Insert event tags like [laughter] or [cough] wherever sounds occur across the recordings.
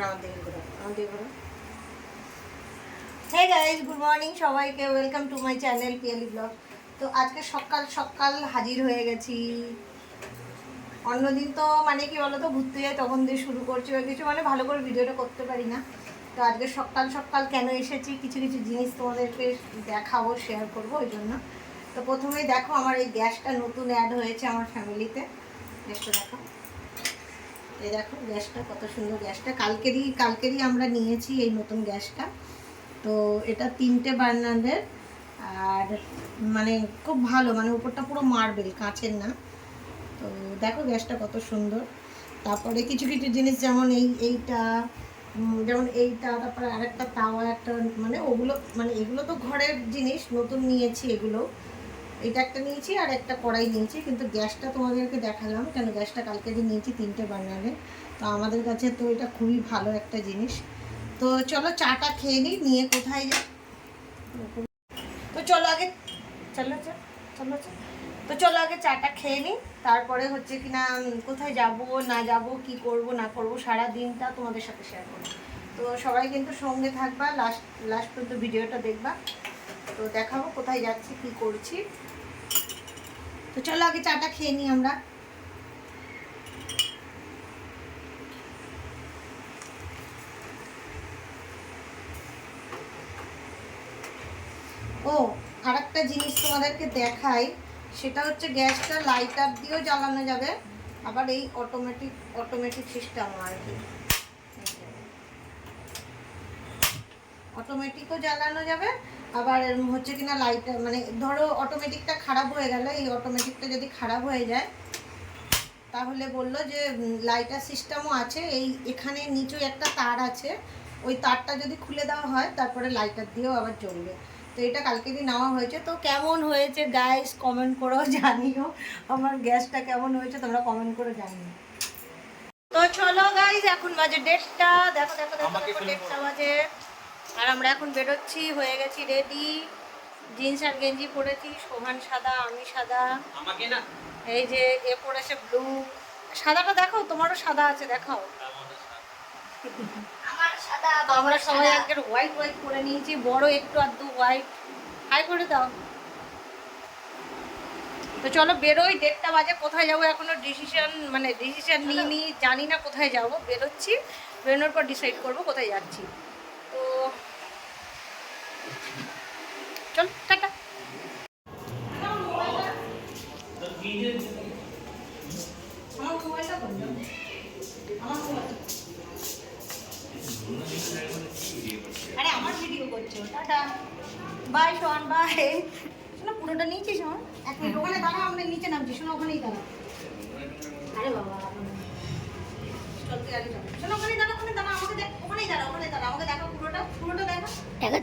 আমার দিকে ঘোরো আমার দিকে ঘোরো হে গাইজ গুড মর্নিং সবাইকে welcome to my channel Piyali blog তো আজকে সকাল সকাল হাজির হয়ে গেছি। অন্যদিন তো মানে কি বলতো, ঘুরতে যাই তখন দিয়ে শুরু করছি, বা কিছু মানে ভালো করে ভিডিওটা করতে পারি না। তো আজকে সকাল সকাল কেন এসেছি, কিছু কিছু জিনিস তোমাদেরকে দেখাবো শেয়ার করব, ওই জন্য। তো প্রথমেই দেখো, আমার এই গ্যাসটা নতুন অ্যাড হয়েছে আমার ফ্যামিলিতে গ্যাসটা দেখো। এই দেখো গ্যাসটা, কত সুন্দর গ্যাসটা। কালকেরই কালকেরই আমরা নিয়েছি এই নতুন গ্যাসটা। তো এটা তিনটে বার্নারের আর মানে খুব ভালো মানে উপরটা পুরো মার্বেল, কাঁচের না। তো দেখো গ্যাসটা কত সুন্দর। তারপরে কিছু কিছু জিনিস, যেমন এই, এইটা যেমন এইটা, তারপরে আরেকটা তাওয়া, একটা মানে ওগুলো মানে এগুলো তো ঘরের জিনিস, নতুন নিয়েছি এগুলো। এটা একটা নিয়েছি আর একটা কড়াই নিয়েছি, কিন্তু গ্যাসটা তোমাদেরকে দেখালাম কেন গ্যাসটা কালকে যে নিয়েছি তিনটে বার্নারে তো আমাদের কাছে তো এটা খুবই ভালো একটা জিনিস। তো চলো চাটা খেয়ে নিই, নিয়ে কোথায় যাই? তো চলো আগে, চলো চলো চলো তো চলো আগে চাটা খেয়ে নিই, তারপরে হচ্ছে কি না কোথায় যাব, না যাব, কি করব, না করব, সারা দিনটা তোমাদের সাথে শেয়ার করব। তো সবাই কিন্তু সঙ্গে থাকবা লাস্ট লাস্ট পর্যন্ত ভিডিওটা দেখবা। তো দেখাবো কোথায় যাচ্ছি, কি করছি। তো চলো আগে চাটা খেয়ে নিই আমরা। ও আর একটা জিনিস তোমাদেরকে দেখাই, সেটা হচ্ছে গ্যাসটা লাইটার দিয়েও জ্বালানো যাবে, আবার এই অটোমেটিক অটোমেটিক সিস্টেম আর কি। অটোমেটিকও জ্বালানো যাবে আবার হচ্ছে কিনা লাইটার মানে ধরো অটোমেটিকটা খারাপ হয়ে গেল এই অটোমেটিকটা যদি খারাপ হয়ে যায় তাহলে বলল যে লাইটার সিস্টেমও আছে এই এখানে নিচু একটা তার আছে ওই তারটা যদি খুলে দেওয়া হয় তারপরে লাইটার দিয়েও আবার চলবে তো এটা কালকে কালকেরই নেওয়া হয়েছে তো কেমন হয়েছে গাইস কমেন্ট করেও জানিও। আমার গ্যাসটা কেমন হয়েছে তোমরা কমেন্ট করে জানিও। তো চলো গাইস এখন বাজে দেড়টা দেখো দেখো দেখো দেড়টা বাজে। আর আমরা এখন বেরোচ্ছি হয়ে গেছি রেডি জিন্স আর গেঞ্জি পরেছি সোহান সাদা আমি সাদা। আমাকে না? এই যে এ পড়েছে ব্লু সাদাটা দেখো তোমারও সাদা আছে দেখাও। তো আমরা সবাই আজকের হোয়াইট হোয়াইট করে নিয়েছি বড় একটু আধটু হোয়াইট হাই করে দাও। তো চলো বেরোই দেড়টা বাজে কোথায় যাব এখনও ডিসিশন মানে ডিসিশন নিয়ে নিই জানি না কোথায় যাব। বেরোচ্ছি বেরোনোর পর ডিসাইড করব কোথায় যাচ্ছি। চল টাটা। আরে আমার ভিডিও করছ টাটা। বাই সোহান বাই শোনো পুরোটা নিয়েছিস আমার এক মিনিট ওখানে দাঁড়া আমরা নিচে নামছি শোনো ওখানেই দাঁড়া। আরে বাবা। শোনো ওখানেই দাঁড়া ওখানে দাঁড়া আমাকে দেখ ওখানেই দাঁড়া ওখানে দাঁড়া আমাকে দেখো পুরোটা পুরোটা দেখো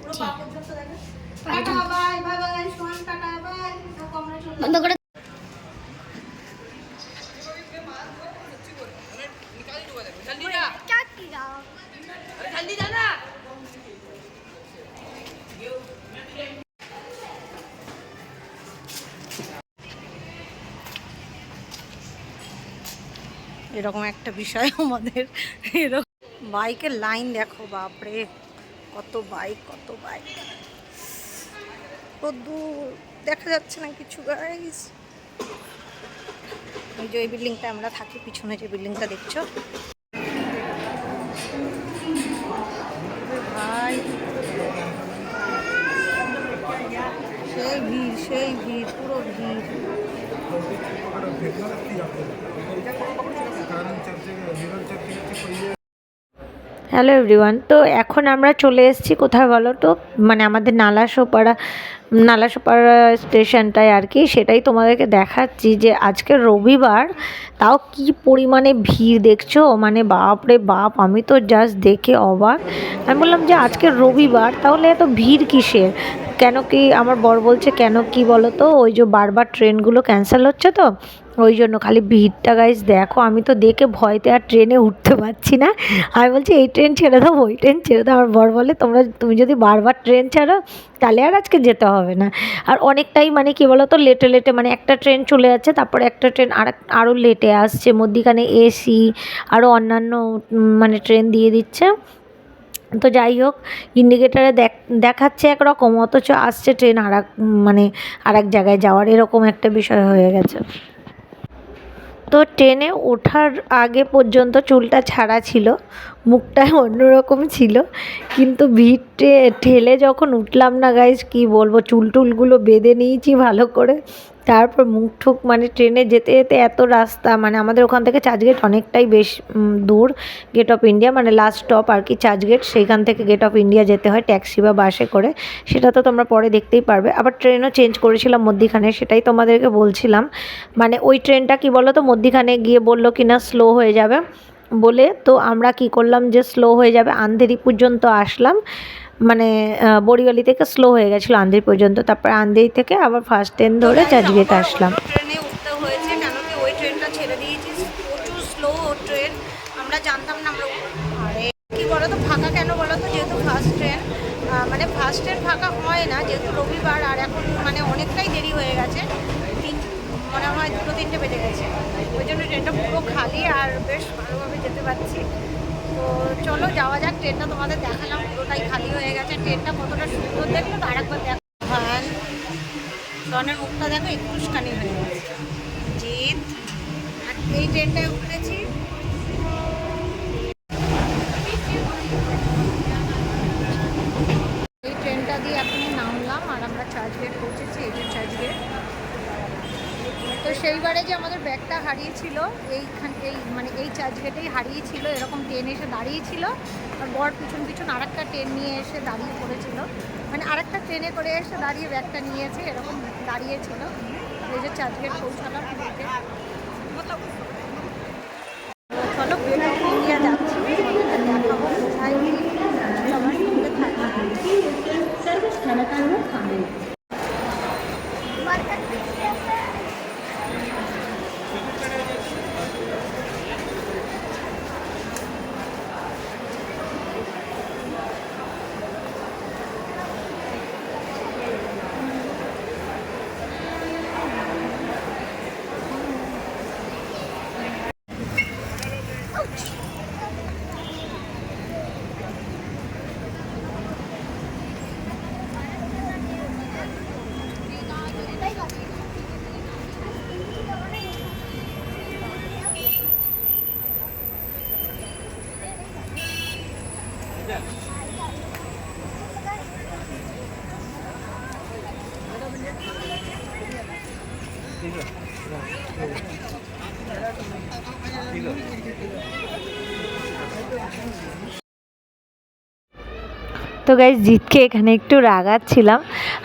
পুরো পা পর্যন্ত দেখো বন্ধ করে এরকম একটা বিষয় আমাদের এরকম। বাইকের লাইন দেখো বাপরে কত বাইক কত বাইক। দূর দেখা যাচ্ছে না কিছু গাইস এই যে এই বিল্ডিংটা আমরা থাকি, পিছনে যে বিল্ডিংটা দেখছ? ভাই। সেই ভিড় সেই ভিড়, পুরো ভিড়। হ্যালো এভরিওয়ান তো এখন আমরা চলে এসেছি, কোথায় বলো তো? মানে আমাদের নালাসোপাড়া নালাসোপাড়া স্টেশনটায় আর কি, সেটাই তোমাদেরকে দেখাচ্ছি যে আজকে রবিবার, তাও কি পরিমাণে ভিড় দেখছ? মানে বাপ রে বাপ, আমি তো জাস্ট দেখে অবাক। আমি বললাম যে আজকে রবিবার, তাহলে এত ভিড় কিসের? কেন কি আমার বর বলছে, কেন কি বলো তো ওই যে বারবার ট্রেনগুলো ক্যান্সেল হচ্ছে তো, ওই জন্য খালি ভিড়টা গাইজ দেখো। আমি তো দেখে ভয়তে আর ট্রেনে উঠতে পারছি না। আমি বলছি, এই ট্রেন ছেড়ে দাও, ওই ট্রেন ছেড়ে দাও। আমার বর বলে, তোমরা, তুমি যদি বারবার ট্রেন ছাড়ো, তাহলে আর আজকে যেতে হবে। হবে না। আর অনেকটাই মানে কী বলতো, লেটে লেটে মানে একটা ট্রেন চলে যাচ্ছে, তারপরে একটা ট্রেন আর আরও লেটে আসছে। মধ্যিখানে এসি আরও অন্যান্য মানে ট্রেন দিয়ে দিচ্ছে। তো যাই হোক ইন্ডিকেটারে দেখ, দেখাচ্ছে একরকম, অথচ আসছে ট্রেন আর মানে আর এক জায়গায় যাওয়ার। এরকম একটা বিষয় হয়ে গেছে। তো ট্রেনে ওঠার আগে পর্যন্ত চুলটা ছাড়া ছিল, মুখটা অন্যরকম ছিল। কিন্তু ভিড়টে ঠেলে যখন উঠলাম না গাইজ কি বলব, চুল টুলগুলো বেঁধে নিয়েছি ভালো করে। তারপর মুখ ঠুক মানে ট্রেনে যেতে যেতে এত রাস্তা মানে আমাদের ওখান থেকে চার্চগেট অনেকটাই বেশ দূর গেট অফ ইন্ডিয়া মানে লাস্ট স্টপ আর কি চার্চগেট সেইখান থেকে গেট অফ ইন্ডিয়া যেতে হয় ট্যাক্সি বা বাসে করে। সেটা তো তোমরা পরে দেখতেই পারবে। আবার ট্রেনও চেঞ্জ করেছিলাম মধ্যিখানে, সেটাই তোমাদেরকে বলছিলাম। মানে ওই ট্রেনটা কি বলো তো মধ্যিখানে গিয়ে বলল কি না স্লো হয়ে যাবে বলে। তো আমরা কি করলাম যে স্লো হয়ে যাবে আন্ধেরি পর্যন্ত আসলাম। মানে বড়িগালি থেকে স্লো হয়ে গেছিল আন্ধেরি পর্যন্ত। তারপর আন্ধেরি থেকে আবার ফার্স্ট ট্রেন ধরে চার্চগেট আসলাম। ট্রেনে উঠতে হয়েছে কেন কি ওই ট্রেনটা ছেড়ে দিয়েছি প্রচুর স্লো ট্রেন আমরা জানতাম না আমরা কি বলো তো ফাঁকা কেন বলো তো যেহেতু ফার্স্ট ট্রেন মানে ফার্স্ট ট্রেন ফাঁকা হয় না যেহেতু রবিবার আর এখন মানে অনেকটাই দেরি হয়ে গেছে। মনে হয় দুটো তিনটে বেজে গেছে। ওই জন্য ট্রেনটা পুরো খালি আর বেশ ভালোভাবে যেতে পারছি। চলো, যাওয়া যাক, ট্রেনটা তোমাদের দেখালাম, পুরোটাই খালি হয়ে গেছে। ট্রেনটা কতটা সুন্দর দেখল তো আরেকবার দেখো ভ্যান ডনের মুখটা দেখো, একটুখানি হয়ে গেছে। জিৎ এই ট্রেনটায় উঠেছি। এই ট্রেনটা দিয়ে এখনই নামলাম আর আমরা চার্চগেট পৌঁছেছি এই যে চার্চগেট তো সেইবারে যে আমাদের ব্যাগটা হারিয়েছিল, এইখান, এই মানে এই চার্চগেটেই হারিয়েছিল, এরকম ট্রেন এসে দাঁড়িয়েছিল। আর বর পিছন পিছন আরেকটা ট্রেন নিয়ে এসে দাঁড়িয়ে পড়েছিল। মানে আরেকটা ট্রেনে করে এসে দাঁড়িয়ে ব্যাগটা নিয়েছে, এরকম দাঁড়িয়েছিল। এই যে চার্চগেট পৌঁছালাম তো গাইজ জিতকে এখানে একটু রাগাচ্ছিলাম।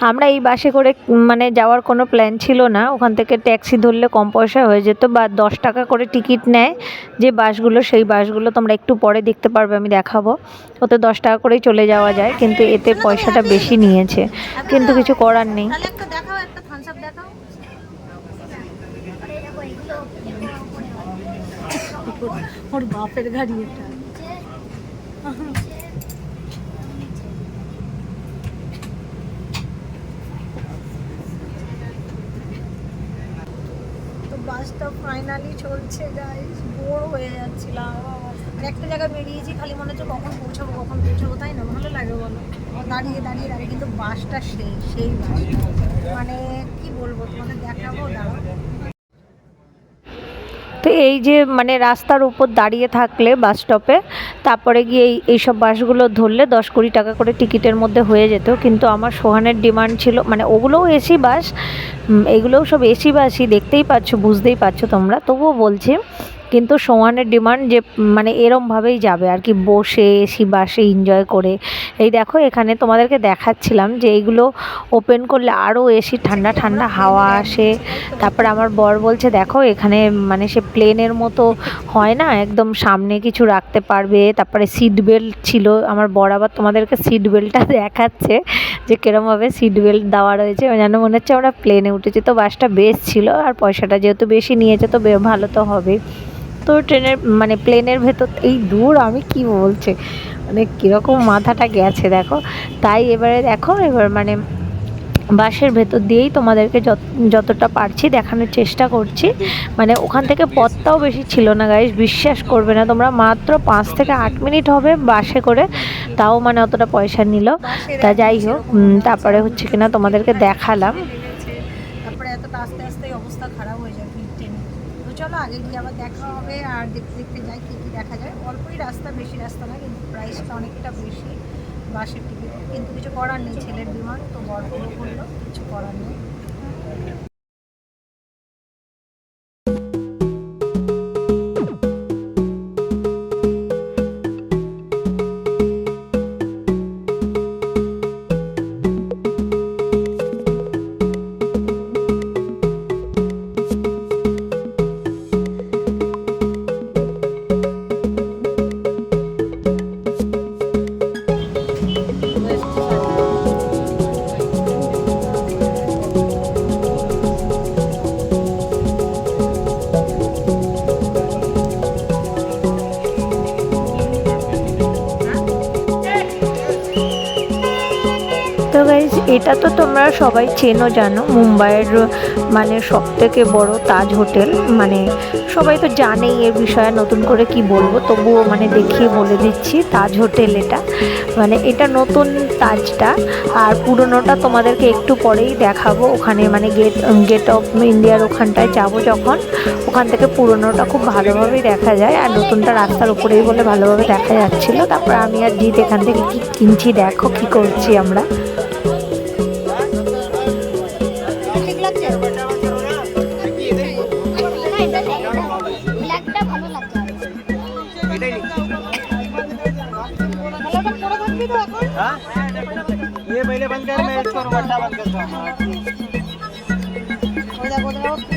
আমরা এই বাসে করে মানে যাওয়ার কোনো প্ল্যান ছিল না। ওখান থেকে ট্যাক্সি ধরলে কম পয়সা হয়ে যেত বা দশ টাকা করে টিকিট নেয় যে বাসগুলো সেই বাসগুলো তোমরা একটু পরে দেখতে পারবে আমি দেখাবো। ওতে দশ টাকা করেই চলে যাওয়া যায় কিন্তু এতে পয়সাটা বেশি নিয়েছে। কিন্তু কিছু করার নেই। ওর বাপের গাড়ি এটা। বাসটা ফাইনালি চলছে গাইস বোর হয়ে যাচ্ছিলাম। আর একটা জায়গায় বেরিয়েছি, খালি মনে হচ্ছে কখন পৌঁছাবো কখন পৌঁছাবো, তাই না? ভালো লাগে বলো। দাঁড়িয়ে দাঁড়িয়ে দাঁড়িয়ে, কিন্তু বাসটা সেই সেই বাসটা মানে কি বলব, তোমাদের দেখাবো দাঁড়াও তো এই যে মানে রাস্তার উপর দাঁড়িয়ে থাকলে বাস স্টপে তারপরে গিয়ে এই, এইসব বাসগুলো ধরলে দশ কুড়ি টাকা করে টিকিটের মধ্যে হয়ে যেত। কিন্তু আমার সোহানের ডিমান্ড ছিল মানে ওগুলোও এসি বাস এগুলোও সব এসি বাসই দেখতেই পাচ্ছ, বুঝতেই পারছ তোমরা। তবুও বলছি কিন্তু সোহানের ডিমান্ড যে মানে এরমভাবেই যাবে আর কি। বসে, এসি বাসে এনজয় করে। এই দেখো, এখানে তোমাদেরকে দেখাচ্ছিলাম যে এইগুলো ওপেন করলে আরও এসি ঠান্ডা ঠান্ডা হাওয়া আসে। তারপর আমার বর বলছে, দেখো, এখানে মানে সে প্লেনের মতো হয় না। একদম সামনে কিছু রাখতে পারবে। তারপরে সিট বেল্ট ছিল। আমার বর আবার তোমাদেরকে সিট বেল্টটা [laughs] দেখাচ্ছে যে কিরমভাবে সিট বেল্ট দেওয়া রয়েছে। যেন মনে হচ্ছে আমরা প্লেনে উঠেছি। তো বাসটা বেশ ছিল আর পয়সাটা যেহেতু বেশি নিয়েছে, তো ভালো তো হবে তো ট্রেনের মানে প্লেনের ভেতর, এই দূর আমি কি বলছে? মানে কীরকম মাথাটা গেছে, দেখো। তাই এবারে দেখো, এবার মানে বাসের ভেতর দিয়েই তোমাদেরকে যত, যতটা পারছি দেখানোর চেষ্টা করছি। মানে ওখান থেকে পথটাও বেশি ছিল না গাইস বিশ্বাস করবে না তোমরা। মাত্র পাঁচ থেকে আট মিনিট হবে বাসে করে, তাও মানে অতটা পয়সা নিল। তা যাই হোক তারপরে হচ্ছে কিনা তোমাদেরকে দেখালাম তারপরে এতটা আস্তে আস্তে অবস্থা খারাপ হয়ে যায় ভিড় টেনে তো চলো, আগে গিয়ে আবার দেখা হবে আর দেখতে দেখতে যাই কী কী দেখা যায়। অল্পই রাস্তা, বেশি রাস্তা না, কিন্তু প্রাইসটা অনেকটা বেশি, বাসের টিকিট কিন্তু কিছু করার নেই, ছেলের বিমান, তো গল্প করল কিছু করার নেই। এটা তো তোমরা সবাই চেনো, জানো। মুম্বাইয়ের মানে সব থেকে বড় তাজ হোটেল। মানে সবাই তো জানেই এর বিষয়ে নতুন করে কি বলব। তবুও মানে দেখিয়ে বলে দিচ্ছি, তাজ হোটেল এটা। মানে এটা নতুন তাজটা। আর পুরনোটা তোমাদেরকে একটু পরেই দেখাবো। ওখানে মানে গেট গেট অফ ইন্ডিয়ার ওখানটায় যাব যখন। ওখান থেকে পুরনোটা খুব ভালোভাবেই দেখা যায়। আর নতুনটা রাস্তার উপরেই বলে ভালোভাবে দেখা যাচ্ছিল। তারপর আমি আর জিৎ এখান থেকে কি কিনছি, দেখো কি করছি আমরা। पहले बंद कर मैं इसको बट्टा बंद करता हूँ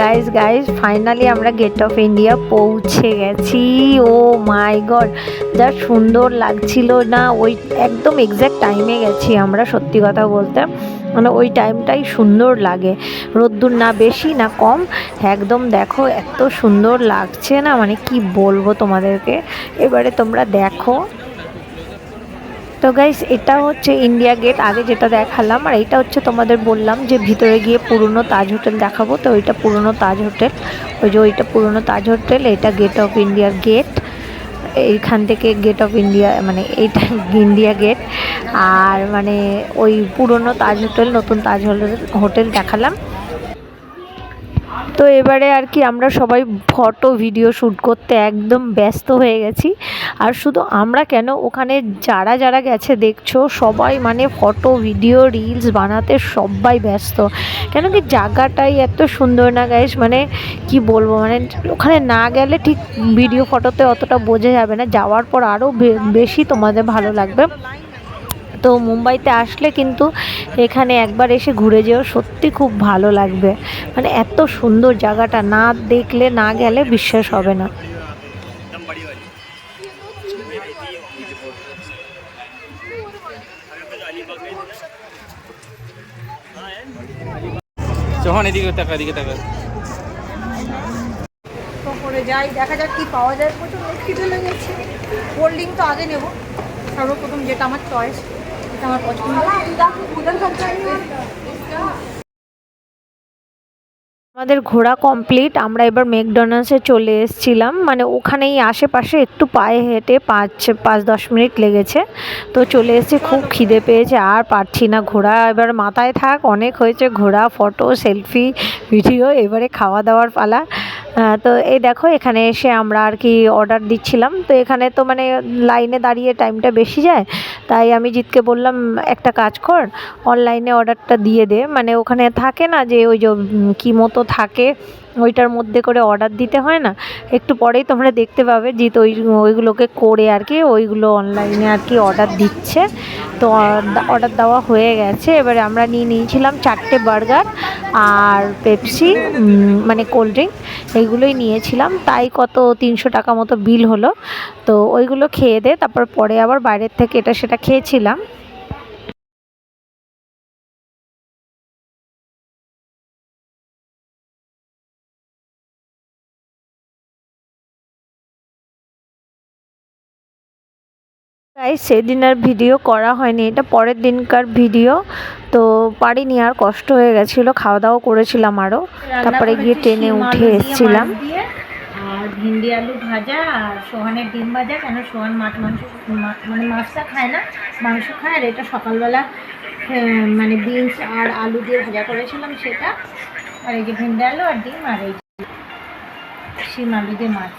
গাইস গাইস ফাইনালি আমরা গেট অফ ইন্ডিয়া পৌঁছে গেছি। ও মাই গড যা সুন্দর লাগছিল না, ওই একদম এক্স্যাক্ট টাইমে গেছি আমরা, সত্যি কথা বলতে। মানে ওই টাইমটাই সুন্দর লাগে। রোদ্দুর না বেশি, না কম, একদম দেখো এত সুন্দর লাগছে না মানে কি বলব তোমাদেরকে? এবারে তোমরা দেখো। তো গাইস এটা হচ্ছে ইন্ডিয়া গেট আগে যেটা দেখালাম, আর এটা হচ্ছে তোমাদের বললাম যে ভিতরে গিয়ে পুরনো তাজ হোটেল দেখাবো। তো ওইটা পুরনো তাজ হোটেল। ওই যে ওইটা পুরনো তাজ হোটেল, এটা গেট অফ ইন্ডিয়ার গেট এইখান থেকে গেট অফ ইন্ডিয়া মানে এইটা ইন্ডিয়া গেট আর মানে ওই পুরনো তাজ হোটেল, নতুন তাজ হোটেল হোটেল দেখালাম। তো এবারে আর কি আমরা সবাই ফটো ভিডিও শ্যুট করতে একদম ব্যস্ত হয়ে গেছি। আর শুধু আমরা কেন, ওখানে যারা যারা গেছে দেখছ, সবাই মানে ফটো ভিডিও রিলস বানাতে সবাই ব্যস্ত। কেন কি জায়গাটাই এত সুন্দর না গাইস মানে কি বলব মানে ওখানে না গেলে ঠিক ভিডিও ফটোতে অতটা বোঝা যাবে না। যাওয়ার পর আরও বেশি তোমাদের ভালো লাগবে। তো মুম্বাইতে আসলে কিন্তু এখানে একবার এসে ঘুরে যেও সত্যি খুব ভালো লাগবে। মানে এত সুন্দর জায়গাটা না দেখলে না গেলে বিশ্বাস হবে না। চোহন এদিকে তাকা এদিকে তাকা করে যাই দেখা যাক কি পাওয়া যায়। প্রচুর খিদে লেগেছে। কোল্ড ড্রিঙ্ক তো আগে নেব। সর্বপ্রথম যেটা আমার চয়েস আমাদের ঘোরা কমপ্লিট আমরা এবার ম্যাকডোনাল্ডসে চলে এসেছিলাম। মানে ওখানেই আশেপাশে একটু পায়ে হেঁটে পাঁচ পাঁচ, দশ মিনিট লেগেছে। তো চলে এসেছি, খুব খিদে পেয়েছে, আর পারছি না ঘোরা। এবার মাথায় থাক, অনেক হয়েছে, ঘোরা ফটো সেলফি ভিডিও এবারে খাওয়া দাওয়ার পালা। তো এই দেখো, এখানে এসে আমরা আর কি অর্ডার দিচ্ছিলাম। তো এখানে তো মানে লাইনে দাঁড়িয়ে টাইমটা বেশি যায়। তাই আমি জিতকে বললাম, একটা কাজ কর অনলাইনে অর্ডারটা দিয়ে দে। মানে ওখানে থাকে না যে ওই যে কী মতো থাকে। ওইটার মধ্যে করে অর্ডার দিতে হয় না। একটু পরেই তোমরা দেখতে পাবে জিত ওই, ওইগুলোকে করে আর কি, ওইগুলো অনলাইনে আর কি অর্ডার দিচ্ছে। তো অর্ডার দেওয়া হয়ে গেছে। এবারে আমরা নিয়ে নিয়েছিলাম চারটে বার্গার আর পেপসি মানে কোল্ড ড্রিঙ্ক এইগুলোই নিয়েছিলাম। তাই কত তিনশো টাকা মতো বিল হলো। তো ওইগুলো খেয়ে দে, তারপর পরে আবার বাইরের থেকে এটা সেটা খেয়েছিলাম। তাই সেদিন আর ভিডিও করা হয়নি। এটা পরের দিনকার ভিডিও তো পারিনি আর কষ্ট হয়ে গেছিল। খাওয়া দাওয়া করেছিলাম আরও তারপরে গিয়ে ট্রেনে উঠে এসেছিলাম। আর ভিন্ডি আলু ভাজা আর সোহানের ডিম ভাজা। কেন সোহান মাছ মাংস মানে মাছটা খায় না মাংস খায়। আর এটা সকালবেলা আহ, মানে বিনস আর আলু দিয়ে ভাজা করেছিলাম সেটা। আর এই যে ভিন্ডি আলু আর ডিম আর এই শিম আলু দিয়ে মাছ।